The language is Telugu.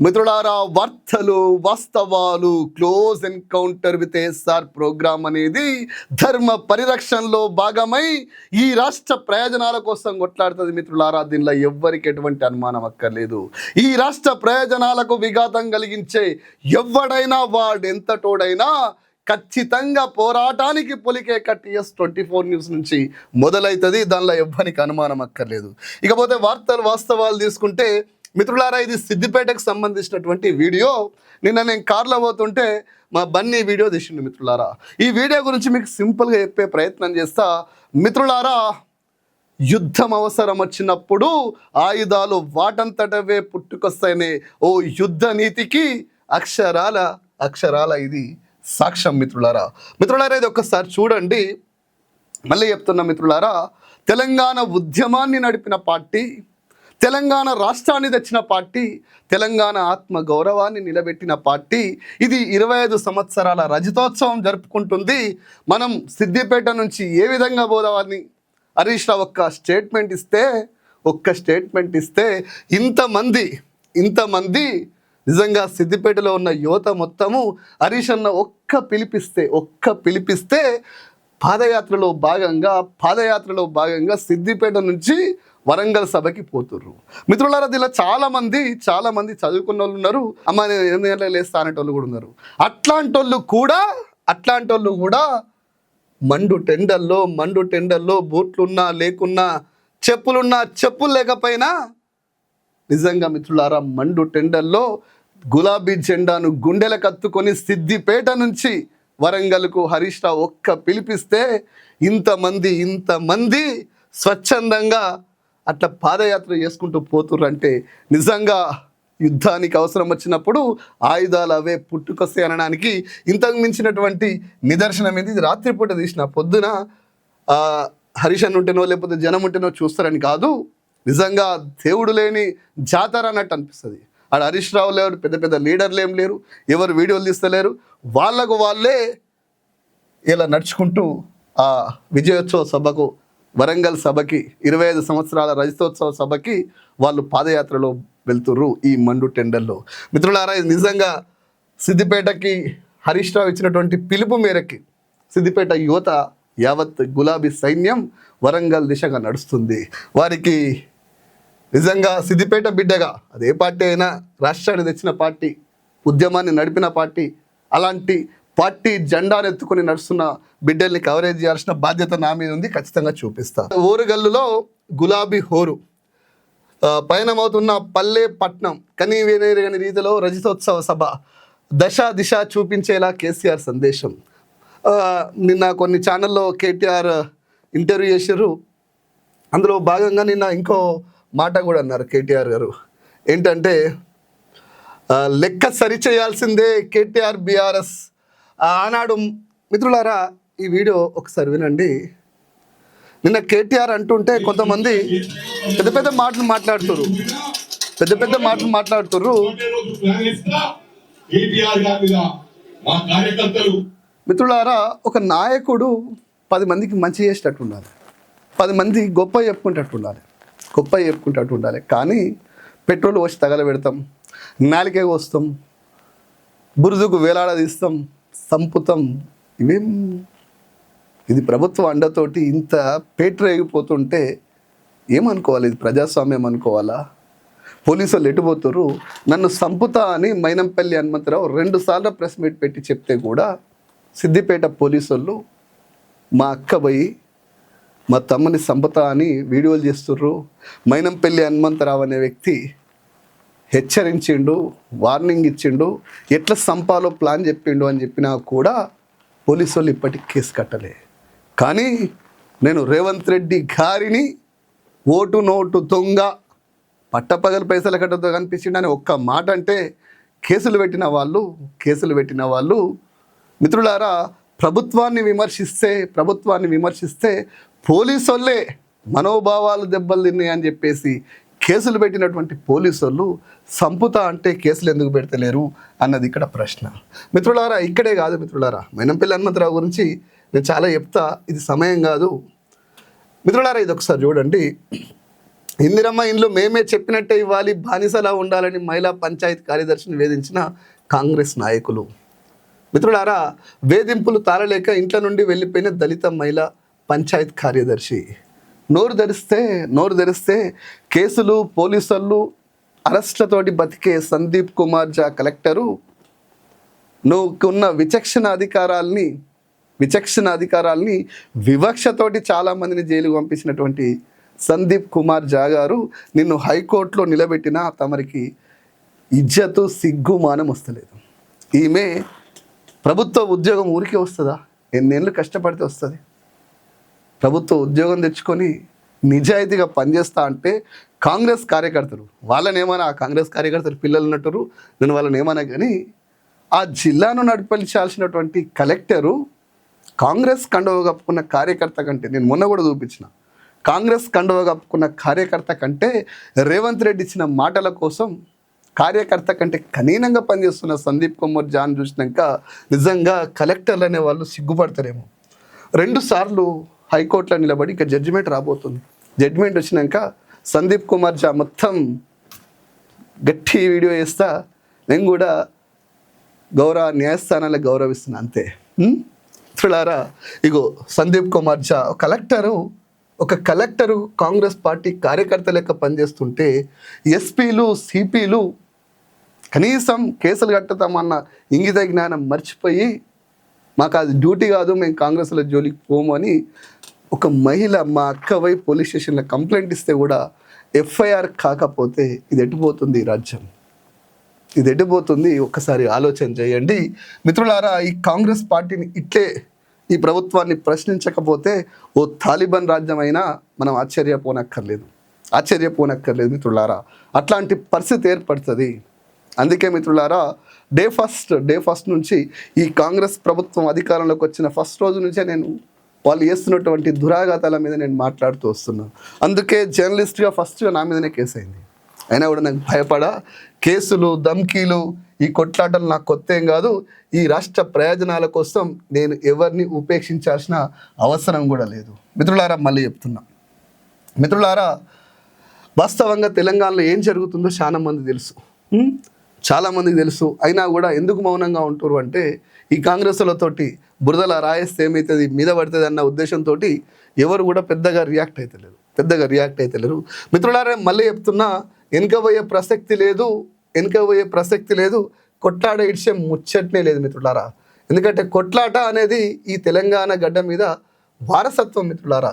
మిత్రులారా వార్తలు వాస్తవాలు close encounter with SR program అనేది ధర్మ పరిరక్షణలో భాగమై ఈ రాష్ట్ర ప్రయోజనాల కోసం కొట్లాడుతుంది మిత్రులారా. దీనిలో ఎవ్వరికి ఎటువంటి అనుమానం అక్కర్లేదు. ఈ రాష్ట్ర ప్రయోజనాలకు విఘాతం కలిగించే ఎవడైనా వాడు ఎంతటోడైనా ఖచ్చితంగా పోరాటానికి పొలికే కట్టిఎస్ ట్వంటీ ఫోర్ న్యూస్ నుంచి మొదలవుతుంది దానిలో ఎవ్వరికి అనుమానం అక్కర్లేదు. ఇకపోతే వార్తలు వాస్తవాలు తీసుకుంటే మిత్రులారా ఇది సిద్దిపేటకు సంబంధించినటువంటి వీడియో. నిన్న నేను కార్లో పోతుంటే మా బన్నీ వీడియో తీసిండు మిత్రులారా. ఈ వీడియో గురించి మీకు సింపుల్గా చెప్పే ప్రయత్నం చేస్తా. మిత్రులారా యుద్ధం అవసరం వచ్చినప్పుడు ఆయుధాలు వాటంతటవే పుట్టుకొస్తాయనే ఓ యుద్ధ నీతికి అక్షరాల అక్షరాల ఇది సాక్ష్యం మిత్రులారా. మిత్రులారా ఇది ఒక్కసారి చూడండి. మళ్ళీ చెప్తున్నా మిత్రులారా తెలంగాణ ఉద్యమాన్ని నడిపిన పార్టీ తెలంగాణ రాష్ట్రాన్ని తెచ్చిన పార్టీ తెలంగాణ ఆత్మ గౌరవాన్ని నిలబెట్టిన పార్టీ ఇది ఇరవై ఐదు సంవత్సరాల రజతోత్సవం జరుపుకుంటుంది. మనం సిద్దిపేట నుంచి ఏ విధంగా పోదామని హరీష్ రావు ఒక్క స్టేట్మెంట్ ఇస్తే ఒక్క స్టేట్మెంట్ ఇస్తే ఇంతమంది ఇంతమంది నిజంగా సిద్దిపేటలో ఉన్న యువత మొత్తము హరీష్ అన్న ఒక్క పిలిపిస్తే ఒక్క పిలిపిస్తే పాదయాత్రలో భాగంగా పాదయాత్రలో భాగంగా సిద్దిపేట నుంచి వరంగల్ సభకి పోతుర్రు. మిత్రులారా దీనిలో చాలా మంది చాలా మంది చదువుకున్న వాళ్ళు ఉన్నారు. అమ్మ నేను ఎనిమిది గంటలకు లేస్తా అనేటోళ్ళు కూడా ఉన్నారు. అట్లాంటి వాళ్ళు కూడా అట్లాంటి వాళ్ళు కూడా మండు టెండల్లో మండు టెండల్లో బూట్లున్నా లేకున్నా చెప్పులున్నా చెప్పులు లేకపోయినా నిజంగా మిత్రులారా మండు టెండల్లో గులాబీ జెండాను గుండెలకు కత్తుకొని సిద్దిపేట నుంచి వరంగల్కు హరీష్ రావు ఒక్క పిలిపిస్తే ఇంతమంది ఇంతమంది స్వచ్ఛందంగా అట్లా పాదయాత్ర చేసుకుంటూ పోతుర్రంటే నిజంగా యుద్ధానికి అవసరం వచ్చినప్పుడు ఆయుధాలు అవే పుట్టుకొస్తాయి అనడానికి ఇంతకు మించినటువంటి నిదర్శనం ఏంది? ఇది రాత్రిపూట తీసిన పొద్దున హరిషన్ ఉంటేనో లేకపోతే జనం ఉంటేనో చూస్తారని కాదు. నిజంగా దేవుడు లేని జాతర అన్నట్టు అనిపిస్తుంది. ఆడ హరీష్ రావు లేరు పెద్ద పెద్ద లీడర్లు ఏం లేరు ఎవరు వీడియోలు తీస్తలేరు. వాళ్ళకు వాళ్ళే ఇలా నడుచుకుంటూ ఆ విజయోత్సవ సభకు వరంగల్ సభకి ఇరవై ఐదు సంవత్సరాల రజతోత్సవ సభకి వాళ్ళు పాదయాత్రలో వెళ్తుర్రు ఈ మండు టెండర్లో. మిత్రులారా ఇది నిజంగా సిద్దిపేటకి హరీష్ రావు ఇచ్చినటువంటి పిలుపు మేరకి సిద్దిపేట యువత యావత్ గులాబీ సైన్యం వరంగల్ దిశగా నడుస్తుంది. వారికి నిజంగా సిద్దిపేట బిడ్డగా అదే పార్టీ అయినా రాష్ట్రాన్ని తెచ్చిన పార్టీ ఉద్యమాన్ని నడిపిన పార్టీ అలాంటి పార్టీ జెండాను ఎత్తుకొని నడుస్తున్న బిడ్డల్ని కవరేజ్ చేయాల్సిన బాధ్యత నా మీద ఉంది ఖచ్చితంగా చూపిస్తా. ఓరుగల్లులో గులాబీ హోరు. పయనమవుతున్న పల్లె పట్నం కనీ వినేరని రీతిలో రజతోత్సవ సభ దశ దిశ చూపించేలా కేసీఆర్ సందేశం. నిన్న కొన్ని ఛానల్లో కేటీఆర్ ఇంటర్వ్యూ చేశారు. అందులో భాగంగా నిన్న ఇంకో మాట కూడా అన్నారు కేటీఆర్ గారు. ఏంటంటే లెక్క సరిచేయాల్సిందే కేటీఆర్ బీఆర్ఎస్ ఆనాడు మిత్రులారా ఈ వీడియో ఒకసారి వినండి. నిన్న కేటీఆర్ అంటుంటే కొంతమంది పెద్ద పెద్ద మాటలు మాట్లాడుతున్నారు పెద్ద పెద్ద మాటలు మాట్లాడుతున్నారు రోజు ప్లాన్ ఇస్తా కేటీఆర్ గారి మీద మా కార్యకర్తలు మిత్రులారా ఒక నాయకుడు పది మందికి మంచి చేసేటట్టు ఉండాలి. పది మంది గొప్ప చెప్పుకుంటట్టు ఉండాలి. గొప్ప చెప్పుకుంటట్టు ఉండాలి. కానీ పెట్రోల్ వచ్చి తగలబెడతాం. నాలికే వస్తాం బురుజుకు వేలాడదీస్తాం. సంపుతం. ఇవేం? ఇది ప్రభుత్వ అండతోటి ఇంత పేటరేగిపోతుంటే ఏమనుకోవాలి? ఇది ప్రజాస్వామ్యం అనుకోవాలా? పోలీసులు ఎటుపోతారు నన్ను సంపుతా అని మైనంపల్లి హనుమంతరావు రెండు సార్లు ప్రెస్ మీట్ పెట్టి చెప్తే కూడా సిద్దిపేట పోలీసులు మా అక్క పోయి మా తమ్ముని సంపుతా అని వీడియోలు చేస్తుర్రు. మైనంపల్లి హనుమంతరావు అనే వ్యక్తి హెచ్చరించిండు వార్నింగ్ ఇచ్చిండు ఎట్లా సంపాలో ప్లాన్ చెప్పిండు అని చెప్పినా కూడా పోలీసు వాళ్ళు ఇప్పటికి కేసు కట్టలే. కానీ నేను రేవంత్ రెడ్డి గారిని ఓటు నోటు దొంగ పట్టపగలు పైసలు కట్టతో కనిపించిండు అని ఒక్క మాట అంటే కేసులు పెట్టిన వాళ్ళు కేసులు పెట్టిన వాళ్ళు మిత్రులారా ప్రభుత్వాన్ని విమర్శిస్తే ప్రభుత్వాన్ని విమర్శిస్తే పోలీసు వాళ్ళే మనోభావాలు దెబ్బలు తిన్నాయి అని చెప్పేసి కేసులు పెట్టినటువంటి పోలీసు వాళ్ళు సంపుతా అంటే కేసులు ఎందుకు పెడతలేరు అన్నది ఇక్కడ ప్రశ్న. మిత్రులారా ఇక్కడే కాదు మిత్రులారా మైనంపల్లి హనుమంతరావు గురించి నేను చాలా చెప్తా ఇది సమయం కాదు. మిత్రులారా ఇది ఒకసారి చూడండి. ఇందిరమ్మ ఇంట్లో మేమే చెప్పినట్టే ఇవ్వాలి బానిసలా ఉండాలని మహిళా పంచాయతీ కార్యదర్శిని వేధించిన కాంగ్రెస్ నాయకులు. మిత్రులారా వేధింపులు తాళలేక ఇంట్లో నుండి వెళ్ళిపోయిన దళిత మహిళ పంచాయత్ కార్యదర్శి. నోరు ధరిస్తే నోరు ధరిస్తే కేసులు పోలీసులు అరెస్ట్లతోటి బతికే సందీప్ కుమార్ జా కలెక్టరు. నువ్వుకున్న విచక్షణ అధికారాల్ని విచక్షణ అధికారాల్ని వివక్షతోటి చాలామందిని జైలుకు పంపించినటువంటి సందీప్ కుమార్ జా గారు నిన్ను హైకోర్టులో నిలబెట్టినా తమరికి ఇజ్జతు సిగ్గు మానం వస్తలేదు. ఈమె ప్రభుత్వ ఉద్యోగం ఊరికే వస్తుందా? ఎన్నేళ్ళు కష్టపడితే వస్తుంది? ప్రభుత్వ ఉద్యోగం తెచ్చుకొని నిజాయితీగా పనిచేస్తా అంటే కాంగ్రెస్ కార్యకర్తలు. వాళ్ళని ఏమైనా ఆ కాంగ్రెస్ కార్యకర్తలు పిల్లలు ఉన్నట్టు నేను వాళ్ళని ఏమైనా కానీ ఆ జిల్లాను నడిపించాల్సినటువంటి కలెక్టరు కాంగ్రెస్ కండవ కప్పుకున్న కార్యకర్త కంటే నేను మొన్న కూడా చూపించిన కాంగ్రెస్ కండవ కప్పుకున్న కార్యకర్త కంటే రేవంత్ రెడ్డి ఇచ్చిన మాటల కోసం కార్యకర్త కంటే కనీనంగా పనిచేస్తున్న సందీప్ కుమార్ జాన్ చూసినాక నిజంగా కలెక్టర్లు అనే వాళ్ళు సిగ్గుపడతారేమో. రెండుసార్లు హైకోర్టులో నిలబడి ఇక జడ్జిమెంట్ రాబోతుంది. జడ్జిమెంట్ వచ్చినాక సందీప్ కుమార్ జా మొత్తం గట్టి వీడియో వేస్తా నేను కూడా గౌరవ న్యాయస్థానాలకు గౌరవిస్తున్నా అంతే. హ్మ్? మిత్రులారా ఇగో సందీప్ కుమార్ జా కలెక్టరు ఒక కలెక్టరు కాంగ్రెస్ పార్టీ కార్యకర్త లెక్క పనిచేస్తుంటే ఎస్పీలు సిపిలు కనీసం కేసులు కట్టుతామన్న ఇంగిత జ్ఞానం మర్చిపోయి మాకు అది డ్యూటీ కాదు మేము కాంగ్రెస్లో జోలికి పోము అని ఒక మహిళ మా అక్క వై పోలీస్ స్టేషన్లో కంప్లైంట్ ఇస్తే కూడా ఎఫ్ఐఆర్ కాకపోతే ఇది ఎటుపోతుంది ఈ రాజ్యం? ఇది ఎటుపోతుంది? ఒక్కసారి ఆలోచన చేయండి. మిత్రులారా ఈ కాంగ్రెస్ పార్టీని ఇట్లే ఈ ప్రభుత్వాన్ని ప్రశ్నించకపోతే ఓ తాలిబాన్ రాజ్యం అయినా మనం ఆశ్చర్యపోనక్కర్లేదు. ఆశ్చర్యపోనక్కర్లేదు మిత్రులారా. అట్లాంటి పరిస్థితి ఏర్పడుతుంది. అందుకే మిత్రులారా డే ఫస్ట్ డే ఫస్ట్ నుంచి ఈ కాంగ్రెస్ ప్రభుత్వం అధికారంలోకి వచ్చిన ఫస్ట్ రోజు నుంచే నేను వాళ్ళు చేస్తున్నటువంటి దురాఘాతాల మీద నేను మాట్లాడుతూ వస్తున్నాను అందుకే జర్నలిస్ట్గా ఫస్ట్గా నా మీదనే కేసు అయింది. అయినా కూడా నాకు భయపడా కేసులు ధమ్కీలు ఈ కొట్లాటలు నాకు కొత్త ఏం కాదు. ఈ రాష్ట్ర ప్రయోజనాల కోసం నేను ఎవరిని ఉపేక్షించాల్సిన అవసరం కూడా లేదు. మిత్రులారా మళ్ళీ చెప్తున్నా. మిత్రులారా వాస్తవంగా తెలంగాణలో ఏం జరుగుతుందో చాలా మంది తెలుసు. చాలామందికి తెలుసు. అయినా కూడా ఎందుకు మౌనంగా ఉంటారు అంటే ఈ కాంగ్రెస్లతోటి బురదల రాయేస్తే ఏమవుతుంది మీద పడుతుంది అన్న ఉద్దేశంతో ఎవరు కూడా పెద్దగా రియాక్ట్ అవుతలేరు పెద్దగా రియాక్ట్ అవుతలేరు మిత్రులారా మళ్ళీ చెప్తున్నా వెనుకబోయే ప్రసక్తి లేదు వెనుకబోయే ప్రసక్తి లేదు కొట్లాడ ఇడిచే ముచ్చట్నే లేదు మిత్రులారా. ఎందుకంటే కొట్లాట అనేది ఈ తెలంగాణ గడ్డ మీద వారసత్వం మిత్రులారా.